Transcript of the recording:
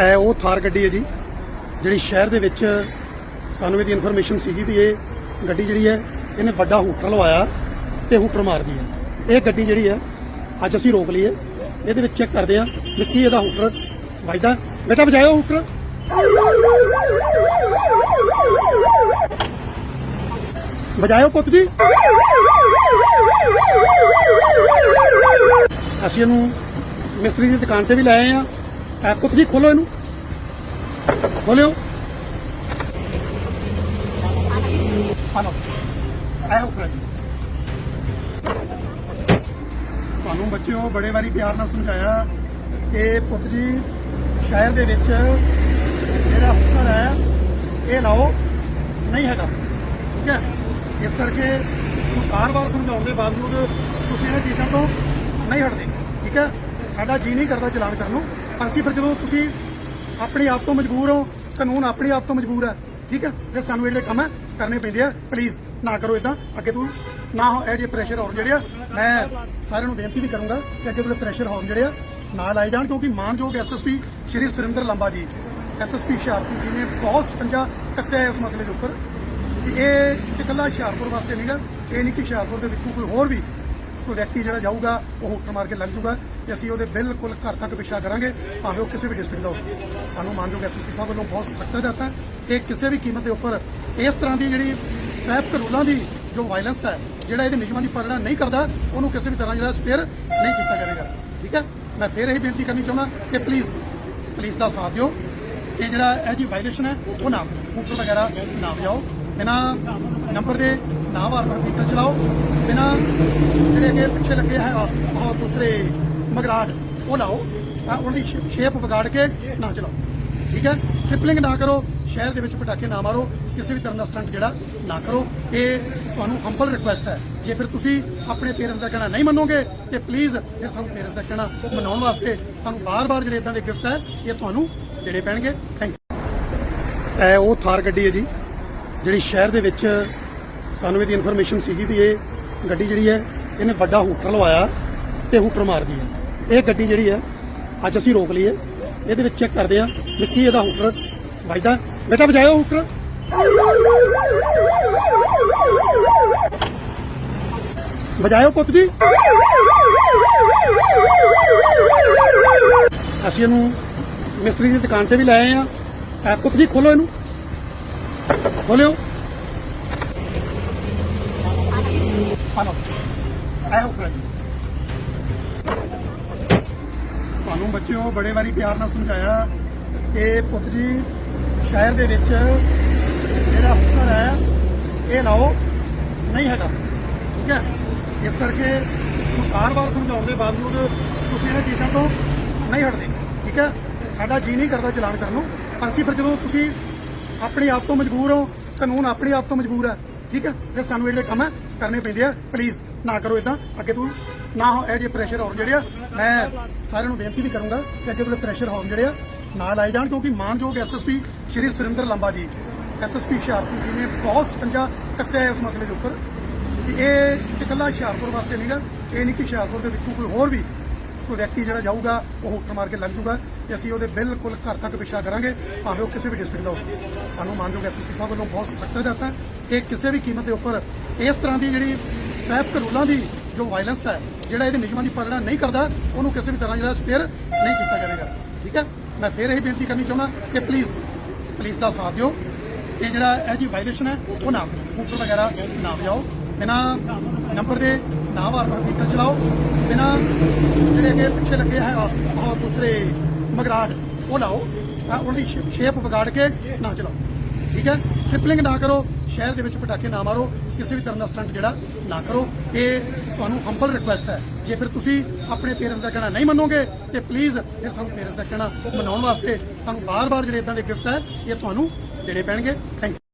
ਇਹ ਉਹ ਥਾਰ ਗੱਡੀ ਹੈ ਜੀ, ਜਿਹੜੀ ਸ਼ਹਿਰ ਦੇ ਵਿੱਚ ਸਾਨੂੰ ਇਹਦੀ ਇਨਫੋਰਮੇਸ਼ਨ ਸੀਗੀ ਵੀ ਇਹ ਗੱਡੀ ਜਿਹੜੀ ਹੈ, ਇਹਨੇ ਵੱਡਾ ਹੂਟਰ ਲਵਾਇਆ ਤੇ ਹੂਟਰ ਮਾਰਦੀ ਹੈ। ਇਹ ਗੱਡੀ ਜਿਹੜੀ ਹੈ, ਅੱਜ ਅਸੀਂ ਰੋਕ ਲਈ ਹੈ। ਇਹਦੇ ਵਿੱਚ ਚੈੱਕ ਕਰਦੇ ਆ ਵੀ ਕੀ ਇਹਦਾ ਹੂਟਰ ਵੱਜਦਾ। ਬੇਟਾ, ਵਜਾਇਓ ਹੂਟਰ। ਵਜਾਇਓ ਪੁੱਤ ਜੀ। ਅਸੀਂ ਇਹਨੂੰ ਮਿਸਤਰੀ ਦੀ ਦੁਕਾਨ ਤੇ ਵੀ ਲੈ ਆਏ ਆ ਪੁੱਤ ਜੀ ਖੋਲੋ ਇਹਨੂੰ। ਖੋਲਿਓ। ਹਲੋ ਆਇਆ ਉੱਪਰ ਜੀ। ਤੁਹਾਨੂੰ ਬੱਚਿਓ ਬੜੇ ਵਾਰੀ ਪਿਆਰ ਨਾਲ ਸਮਝਾਇਆ ਕਿ ਪੁੱਤ ਜੀ, ਸ਼ਹਿਰ ਦੇ ਵਿੱਚ ਜਿਹੜਾ ਹੁਕਰ ਹੈ, ਇਹ ਲਾਓ, ਨਹੀਂ ਹੈਗਾ। ਠੀਕ ਹੈ? ਇਸ ਕਰਕੇ ਬਾਰ-ਬਾਰ ਸਮਝਾਉਣ ਦੇ ਬਾਵਜੂਦ ਤੁਸੀਂ ਇਹਨਾਂ ਚੀਜ਼ਾਂ ਤੋਂ ਨਹੀਂ ਹਟਦੇ। ਠੀਕ ਹੈ? ਸਾਡਾ ਜੀ ਨਹੀਂ ਕਰਦਾ ਚਲਾਨ ਕਰਨ ਨੂੰ। ਅਸੀਂ ਫਿਰ ਜਦੋਂ ਤੁਸੀਂ ਆਪਣੇ ਆਪ ਤੋਂ ਮਜਬੂਰ ਹੋ, ਕਾਨੂੰਨ ਆਪਣੇ ਆਪ ਤੋਂ ਮਜਬੂਰ ਹੈ, ਠੀਕ ਹੈ? ਫਿਰ ਸਾਨੂੰ ਇਹ ਜਿਹੜੇ ਕੰਮ ਹੈ, ਕਰਨੇ ਪੈਂਦੇ ਆ। ਪਲੀਜ਼ ਨਾ ਕਰੋ ਇਦਾਂ ਅੱਗੇ ਤੋਂ ਨਾ ਹੋ, ਇਹ ਜੇ ਪ੍ਰੈਸ਼ਰ ਹੋਰ ਜਿਹੜੇ ਆ, ਮੈਂ ਸਾਰਿਆਂ ਨੂੰ ਬੇਨਤੀ ਵੀ ਕਰੂੰਗਾ ਕਿ ਅੱਗੇ ਤੋਂ ਪ੍ਰੈਸ਼ਰ ਹੋਰ ਜਿਹੜੇ ਆ ਨਾ ਲਾਏ ਜਾਣ, ਕਿਉਂਕਿ ਮਾਨਯੋਗ ਐਸਐਸਪੀ ਸ਼੍ਰੀ ਸੁਰਿੰਦਰ ਲੰਬਾ ਜੀ ਐਸਐਸਪੀ ਹੁਸ਼ਿਆਰਪੁਰ ਜੀ ਨੇ ਬਹੁਤ ਸਕੰਜਾ ਕੱਸਿਆ ਇਸ ਮਸਲੇ ਦੇ ਉੱਪਰ ਕਿ ਇਹ ਇਕੱਲਾ ਹੁਸ਼ਿਆਰਪੁਰ ਵਾਸਤੇ ਨਹੀਂਗਾ ਇਹ ਨਹੀਂ ਕਿ ਹੁਸ਼ਿਆਰਪੁਰ ਦੇ ਵਿੱਚੋਂ ਕੋਈ ਹੋਰ ਵੀ ਕੋਈ ਵਿਅਕਤੀ ਜਿਹੜਾ ਜਾਊਗਾ, ਉਹ ਹੁੱਕ ਮਾਰ ਕੇ ਲੱਗ ਜਾਊਗਾ ਤੇ ਅਸੀਂ ਉਹਦੇ ਬਿਲਕੁਲ ਘਰ ਤੱਕ ਪਿੱਛਾ ਕਰਾਂਗੇ, ਭਾਵੇਂ ਉਹ ਕਿਸੇ ਵੀ ਡਿਸਟ੍ਰਿਕਟ ਦਾ ਹੋਵੇ। ਸਾਨੂੰ ਮਾਨਯੋਗ ਐਸਐਸਪੀ ਸਾਹਿਬ ਵੱਲੋਂ ਬਹੁਤ ਸਖਤ ਹਦਾਇਤਾਂ ਹੈ ਕਿ ਕਿਸੇ ਵੀ ਕੀਮਤ ਦੇ ਉੱਪਰ ਇਸ ਤਰ੍ਹਾਂ ਦੀ ਜਿਹੜੀ ਟ੍ਰੈਫਿਕ ਰੂਲਾਂ ਦੀ ਜੋ ਵਾਇਲੈਂਸ ਹੈ, ਜਿਹੜਾ ਇਹਦੇ ਨਿਯਮਾਂ ਦੀ ਪਾਲਣਾ ਨਹੀਂ ਕਰਦਾ, ਉਹਨੂੰ ਕਿਸੇ ਵੀ ਤਰ੍ਹਾਂ ਜਿਹੜਾ ਸਪੇਅਰ ਨਹੀਂ ਕੀਤਾ ਜਾਵੇਗਾ। ਠੀਕ ਹੈ? ਮੈਂ ਫੇਰ ਇਹ ਬੇਨਤੀ ਕਰਨੀ ਚਾਹੁੰਦਾ ਕਿ ਪਲੀਜ਼ ਪੁਲਿਸ ਦਾ ਸਾਥ ਦਿਓ ਇਹ ਜਿਹੜਾ ਇਹ ਜੀ ਵਾਇਲੇਸ਼ਨ ਹੈ, ਉਹ ਨਾ ਉੱਪਰ ਵਗੈਰਾ ਨਾ ਵਜਾਓ ਇਹਨਾਂ ਨੰਬਰ ਦੇ ਨਾ ਵਾਰ ਵਹੀਕਲ ਚਲਾਓ। ਬਿਨਾ ਜਿਹੜੇ ਅੱਗੇ ਪਿੱਛੇ ਲੱਗੇ ਹੈ ਉਹ ਦੂਸਰੇ ਮਗਰਾਟ ਉਹ ਲਾਓ ਤਾਂ ਉਹਦੀ ਸ਼ੇਪ ਵਿਗਾੜ ਕੇ ਨਾ ਚਲਾਓ। ਠੀਕ ਹੈ? ਟ੍ਰਿਪਲਿੰਗ ਨਾ ਕਰੋ, ਸ਼ਹਿਰ ਦੇ ਵਿੱਚ ਪਟਾਕੇ ਨਾ ਮਾਰੋ, ਕਿਸੇ ਵੀ ਤਰ੍ਹਾਂ ਦਾ ਸਟੰਟ ਜਿਹੜਾ, ਨਾ ਕਰੋ। ਇਹ ਤੁਹਾਨੂੰ ਹੰਬਲ ਰਿਕੁਐਸਟ ਹੈ। ਜੇ ਫਿਰ ਤੁਸੀਂ ਆਪਣੇ ਪੇਰੈਂਟਸ ਦਾ ਕਹਿਣਾ ਨਹੀਂ ਮੰਨੋਗੇ, ਤੇ ਪਲੀਜ਼ ਫਿਰ ਸਾਨੂੰ ਪੇਰੈਂਟਸ ਦਾ ਕਹਿਣਾ ਮਨਾਉਣ ਵਾਸਤੇ ਸਾਨੂੰ ਬਾਰ-ਬਾਰ ਜਿਹੜੇ ਇਦਾਂ ਦੇ ਗਿਫਟ ਹੈ, ਇਹ ਤੁਹਾਨੂੰ ਦੇਣੇ ਪੈਣਗੇ। ਥੈਂਕ ਯੂ ਇਹ ਉਹ ਥਾਰ ਗੱਡੀ ਹੈ ਜੀ, ਜਿਹੜੀ ਸ਼ਹਿਰ ਦੇ ਵਿੱਚ ਸਾਨੂੰ ਇਹਦੀ ਇਨਫੋਰਮੇਸ਼ਨ ਸੀਗੀ ਵੀ ਇਹ ਗੱਡੀ ਜਿਹੜੀ ਹੈ, ਇਹਨੇ ਵੱਡਾ ਹੂਟਰ ਲਵਾਇਆ ਤੇ ਹੂਟਰ ਮਾਰਦੀ ਹੈ ਇਹ ਗੱਡੀ ਜਿਹੜੀ ਹੈ, ਅੱਜ ਅਸੀਂ ਰੋਕ ਲਈ ਹੈ। ਇਹਦੇ ਵਿੱਚ ਚੈੱਕ ਕਰਦੇ ਹਾਂ ਵੀ ਕੀ ਇਹਦਾ ਹੂਟਰ ਵੱਜਦਾ। ਬੇਟਾ, ਵਜਾਇਓ ਹੂਟਰ। ਵਜਾਇਓ ਪੁੱਤ ਜੀ। ਅਸੀਂ ਇਹਨੂੰ ਮਿਸਤਰੀ ਦੀ ਦੁਕਾਨ ਤੇ ਵੀ ਲੈ ਆਏ ਆ ਪੁੱਤ ਜੀ, ਖੋਲੋ ਇਹਨੂੰ। ਖੋਲਿਓ। ਇਹ ਆਇਆ ਉੱਪਰ ਜੀ ਤੁਹਾਨੂੰ ਬੱਚਿਓ ਬੜੇ ਵਾਰੀ ਪਿਆਰ ਨਾਲ ਸਮਝਾਇਆ ਕਿ ਪੁੱਤ ਜੀ, ਸ਼ਹਿਰ ਦੇ ਵਿੱਚ ਜਿਹੜਾ ਹੁਕਰ ਹੈ, ਇਹ ਲਾਓ, ਨਹੀਂ ਹੈਗਾ। ਠੀਕ ਹੈ? ਇਸ ਕਰਕੇ ਬਾਰ-ਬਾਰ ਸਮਝਾਉਣ ਦੇ ਬਾਵਜੂਦ ਤੁਸੀਂ ਇਹਨਾਂ ਚੀਜ਼ਾਂ ਤੋਂ ਨਹੀਂ ਹਟਦੇ। ਠੀਕ ਹੈ? ਸਾਡਾ ਜੀ ਨਹੀਂ ਕਰਦਾ ਚਲਾਨ ਕਰਨ ਨੂੰ। ਪਰ ਅਸੀਂ ਫਿਰ ਜਦੋਂ ਤੁਸੀਂ ਆਪਣੇ ਆਪ ਤੋਂ ਮਜਬੂਰ ਹੋ, ਕਾਨੂੰਨ ਆਪਣੇ ਆਪ ਤੋਂ ਮਜਬੂਰ ਹੈ ਠੀਕ ਹੈ ਫਿਰ ਸਾਨੂੰ ਜਿਹੜੇ ਕੰਮ ਹੈ ਕਰਨੇ ਪੈਂਦੇ ਆ। ਪਲੀਜ਼ ਨਾ ਕਰੋ ਇਦਾਂ ਅੱਗੇ ਤੋਂ ਨਾ ਹੋ ਇਹ ਜੇ ਪ੍ਰੈਸ਼ਰ ਹੋਰ ਜਿਹੜੇ ਆ, ਮੈਂ ਸਾਰਿਆਂ ਨੂੰ ਬੇਨਤੀ ਵੀ ਕਰੂੰਗਾ ਕਿ ਅੱਗੇ ਤੋਂ ਪ੍ਰੈਸ਼ਰ ਹੋਰ ਜਿਹੜੇ ਆ ਨਾ ਲਾਏ ਜਾਣ। ਕਿਉਂਕਿ ਮਾਨਯੋਗ ਐਸਐਸਪੀ ਸ਼੍ਰੀ ਸੁਰਿੰਦਰ ਲੰਬਾ ਜੀ ਐਸਐਸਪੀ ਹੁਸ਼ਿਆਰਪੁਰ ਜੀ ਨੇ ਬਹੁਤ ਸਕੰਜਾ ਕੱਸਿਆ ਇਸ ਮਸਲੇ ਦੇ ਉੱਪਰ। ਕਿ ਇਹ ਇਕੱਲਾ ਹੁਸ਼ਿਆਰਪੁਰ ਵਾਸਤੇ ਨਹੀਂਗਾ ਇਹ ਨਹੀਂ ਕਿ ਹੁਸ਼ਿਆਰਪੁਰ ਦੇ ਵਿੱਚੋਂ ਕੋਈ ਹੋਰ ਵੀ ਕੋਈ ਵਿਅਕਤੀ ਜਿਹੜਾ ਜਾਊਗਾ, ਉਹ ਹੁੱਕ ਮਾਰ ਕੇ ਲੰਘ ਜਾਊਗਾ ਤੇ ਅਸੀਂ ਉਹਦੇ ਬਿਲਕੁਲ ਘਰ ਤੱਕ ਪਿੱਛਾ ਕਰਾਂਗੇ, ਭਾਵੇਂ ਉਹ ਕਿਸੇ ਵੀ ਡਿਸਟ੍ਰਿਕਟ ਦਾ ਹੋਵੇ। ਸਾਨੂੰ ਮਾਨਯੋਗ ਐਸਐਸਪੀ ਸਾਹਿਬ ਵੱਲੋਂ ਬਹੁਤ ਸਖਤ ਹਦਾਇਤਾਂ ਹੈ ਕਿ ਕਿਸੇ ਵੀ ਕੀਮਤ ਦੇ ਉੱਪਰ ਇਸ ਤਰ੍ਹਾਂ ਦੀ ਜਿਹੜੀ ਟ੍ਰੈਫਿਕ ਰੂਲਾਂ ਦੀ ਜੋ ਵਾਇਲੈਂਸ ਹੈ, ਜਿਹੜਾ ਇਹਦੇ ਨਿਯਮਾਂ ਦੀ ਪਾਲਣਾ ਨਹੀਂ ਕਰਦਾ, ਉਹਨੂੰ ਕਿਸੇ ਵੀ ਤਰ੍ਹਾਂ ਜਿਹੜਾ ਸਪੇਅਰ ਨਹੀਂ ਕੀਤਾ ਜਾਵੇਗਾ। ਠੀਕ ਹੈ? ਮੈਂ ਫੇਰ ਇਹ ਬੇਨਤੀ ਕਰਨੀ ਚਾਹੁੰਦਾ ਕਿ ਪਲੀਜ਼ ਪੁਲਿਸ ਦਾ ਸਾਥ ਦਿਓ। ਇਹ ਜਿਹੜਾ ਇਹ ਜੀ ਵਾਇਲੇਸ਼ਨ ਹੈ, ਉਹ ਨਾ ਉੱਪਰ ਵਗੈਰਾ ਨਾ ਵਜਾਓ। ਬਿਨਾ ਨੰਬਰ ਦੇ ਨਾ ਵਾਰ ਵਹੀਕਲ ਚਲਾਓ, ਬਿਨਾ ਜਿਹੜੇ ਅੱਗੇ ਪਿੱਛੇ ਲੱਗੇ ਹੈ ਉਹ ਦੂਸਰੇ ਮਗਰਾਟ ਉਹ ਲਾਓ, ਤਾਂ ਉਹਦੀ ਸ਼ੇਪ ਵਿਗਾੜ ਕੇ ਨਾ ਚਲਾਓ। ਠੀਕ ਹੈ? ਟ੍ਰਿਪਲਿੰਗ ਨਾ ਕਰੋ, ਸ਼ਹਿਰ ਦੇ ਵਿੱਚ ਪਟਾਕੇ ਨਾ ਮਾਰੋ, ਕਿਸੇ ਵੀ ਤਰ੍ਹਾਂ ਦਾ ਸਟੰਟ ਜਿਹੜਾ, ਨਾ ਕਰੋ। ਇਹ ਤੁਹਾਨੂੰ ਹੰਬਲ ਰਿਕੁਐਸਟ ਹੈ, ਜੇ ਫਿਰ ਤੁਸੀਂ ਆਪਣੇ ਪੇਰੈਂਟਸ ਦਾ ਕਹਿਣਾ ਨਹੀਂ ਮੰਨੋਗੇ, ਤੇ ਪਲੀਜ਼ ਫਿਰ ਸਾਨੂੰ ਪੇਰੈਂਟਸ ਦਾ ਕਹਿਣਾ ਮਨਾਉਣ ਵਾਸਤੇ ਸਾਨੂੰ ਬਾਰ-ਬਾਰ ਜਿਹੜੇ ਇਦਾਂ ਦੇ ਗਿਫਟ ਹੈ, ਇਹ ਤੁਹਾਨੂੰ ਦੇਣੇ ਪੈਣਗੇ। Thank you